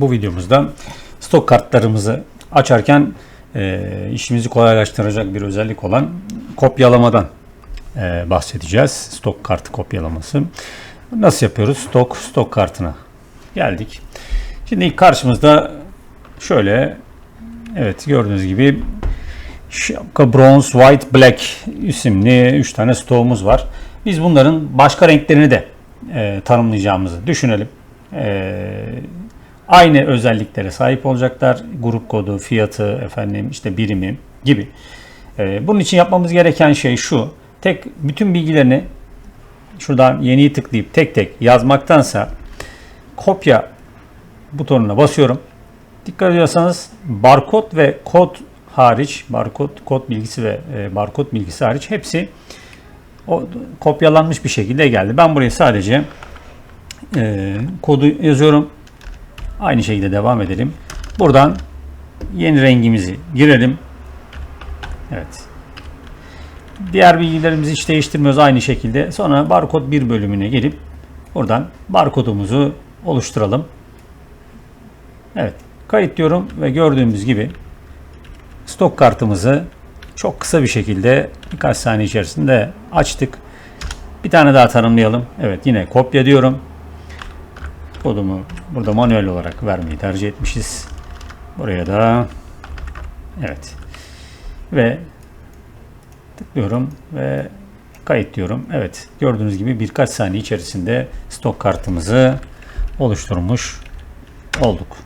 Bu videomuzda stok kartlarımızı açarken e, işimizi kolaylaştıracak bir özellik olan kopyalamadan e, bahsedeceğiz. Stok kartı kopyalaması. Nasıl yapıyoruz? Stok, stok kartına geldik. Şimdi ilk karşımızda şöyle evet gördüğünüz gibi şapka bronze, white, black isimli 3 tane stoğumuz var. Biz bunların başka renklerini de e, tanımlayacağımızı düşünelim. E, aynı özelliklere sahip olacaklar. Grup kodu, fiyatı, efendim işte birimi gibi. E, bunun için yapmamız gereken şey şu. Tek bütün bilgilerini şuradan yeniyi tıklayıp tek tek yazmaktansa kopya butonuna basıyorum. Dikkat ediyorsanız barkod ve kod hariç, barkod, kod bilgisi ve e, barkod bilgisi hariç hepsi o kopyalanmış bir şekilde geldi. Ben buraya sadece e, kodu yazıyorum. Aynı şekilde devam edelim. Buradan yeni rengimizi girelim. Evet. Diğer bilgilerimizi hiç değiştirmiyoruz aynı şekilde. Sonra barkod bir bölümüne gelip buradan barkodumuzu oluşturalım. Evet. Kayıt diyorum ve gördüğümüz gibi stok kartımızı çok kısa bir şekilde birkaç saniye içerisinde açtık. Bir tane daha tanımlayalım. Evet yine kopya diyorum. Kodumu burada manuel olarak vermeyi tercih etmişiz. Buraya da evet. Ve tıklıyorum ve kayıt diyorum. Evet gördüğünüz gibi birkaç saniye içerisinde stok kartımızı oluşturmuş olduk.